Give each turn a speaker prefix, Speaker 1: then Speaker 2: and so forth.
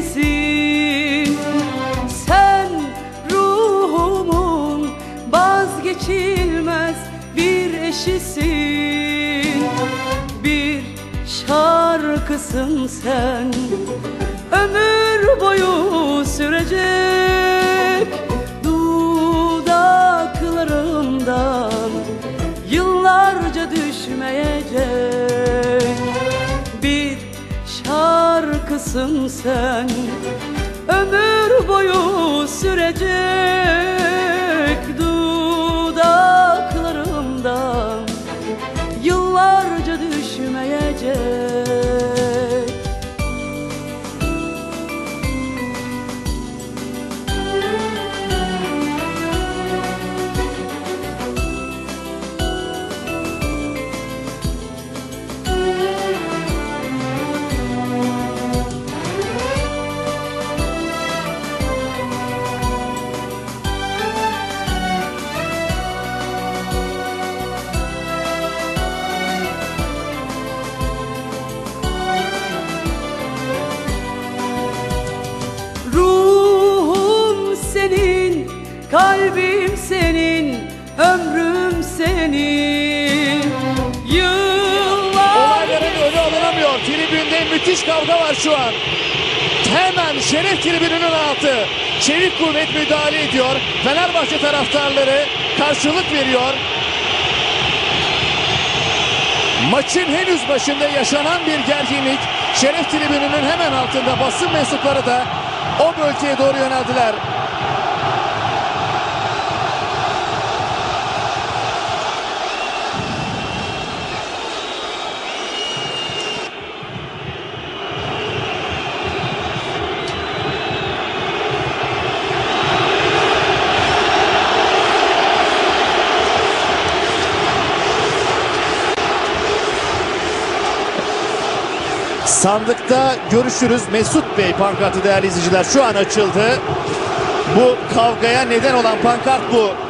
Speaker 1: Eşisin Sen ruhumun vazgeçilmez bir eşisin. Bir şarkısın sen. Ömür boyu sürecek sen. Ömür boyu sürecek
Speaker 2: müthiş kavga var şu an. Hemen Şeref tribününün altı. Çevik kuvvet müdahale ediyor. Fenerbahçe taraftarları karşılık veriyor. Maçın henüz başında yaşanan bir gerginlik. Şeref tribününün hemen altında basın mensupları da o bölgeye doğru yöneldiler. Sandıkta görüşürüz Mesut Bey pankartı değerli izleyiciler şu an açıldı. Bu kavgaya neden olan pankart bu.